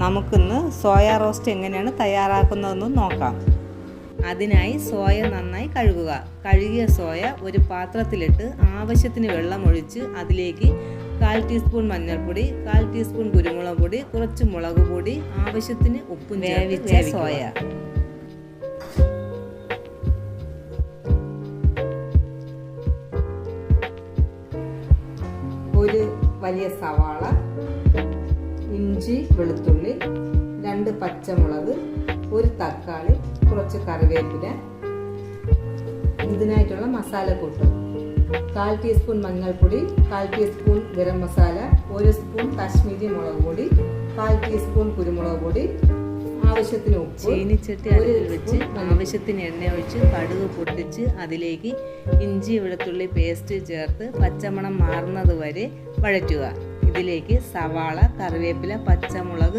നമുക്കിന്ന് soya roast എങ്ങനെയാണ് തയ്യാറാക്കുന്നതെന്ന് നോക്കാം. അതിനായി സോയ നന്നായി കഴുകുക. കഴുകിയ സോയ ഒരു പാത്രത്തിലിട്ട് ആവശ്യത്തിന് വെള്ളമൊഴിച്ച് അതിലേക്ക് കാൽ ടീസ്പൂൺ മഞ്ഞൾപ്പൊടി കാൽ ടീസ്പൂൺ കുരുമുളക് പൊടി കുറച്ച് മുളക് പൊടി ആവശ്യത്തിന് ഉപ്പും വേവിച്ച സോയ. ഒരു വലിയ സവാള ഇഞ്ചി വെളുത്തുള്ളി രണ്ട് പച്ചമുളക് ഒരു തക്കാളി കുറച്ച് കറിവേപ്പില. ഇതിനായിട്ടുള്ള മസാലക്കൂട്ട് കാൽ ടീസ്പൂൺ മഞ്ഞൾപ്പൊടി കാൽ ടീസ്പൂൺ ഗരം മസാല ഒരു സ്പൂൺ കാശ്മീരി മുളക് പൊടി കാൽ ടീസ്പൂൺ കുരുമുളക് പൊടി ആവശ്യത്തിന് ചീനിച്ചട്ടി അടുപ്പിൽ വെച്ച് ആവശ്യത്തിന് എണ്ണ ഒഴിച്ച് കടുക് പൊട്ടിച്ച് അതിലേക്ക് ഇഞ്ചി വെളുത്തുള്ളി പേസ്റ്റ് ചേർത്ത് പച്ചമണം മാറുന്നത് വരെ വഴറ്റുക. ഇതിലേക്ക് സവാള കറിവേപ്പില പച്ചമുളക്